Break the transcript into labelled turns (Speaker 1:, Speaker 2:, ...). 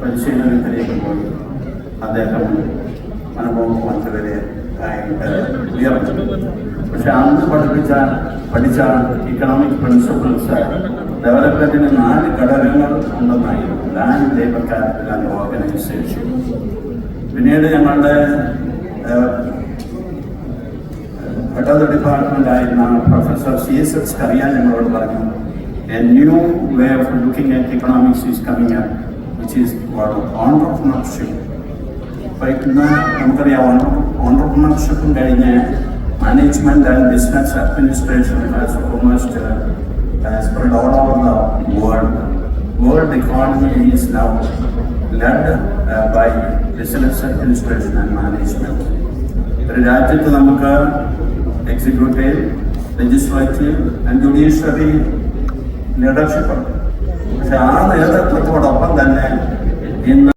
Speaker 1: പരിശീലനത്തിലേക്ക് പോയി അദ്ദേഹം അനുഭവം മറ്റവരെ ഉയർന്നു. പക്ഷെ അന്ന് പഠിപ്പിച്ച പഠിച്ച ഇക്കണോമിക് പ്രിൻസിപ്പിൾസ് ഡെവലപ്മെന്റിന് നാല് ഘടകങ്ങൾ ഉണ്ടെന്നായി land labour capital and organisation പിന്നീട് ഞങ്ങളുടെ ദ ഡിപ്പാർട്ട്മെന്റ് ആയിരുന്ന professor C S S Kurian ഞങ്ങളോട് പറഞ്ഞു A new way of looking at economics is coming up which is entrepreneurship അപ്പോൾ ഇന്ന് നമുക്കറിയാം ഓണ്ടർപ്രണർഷിപ്പും കഴിഞ്ഞ് management and business administration has almost spread all over the world world economy is now led by business administration and management ഒരു രാജ്യത്ത് നമുക്ക് executive legislative and judiciary leadership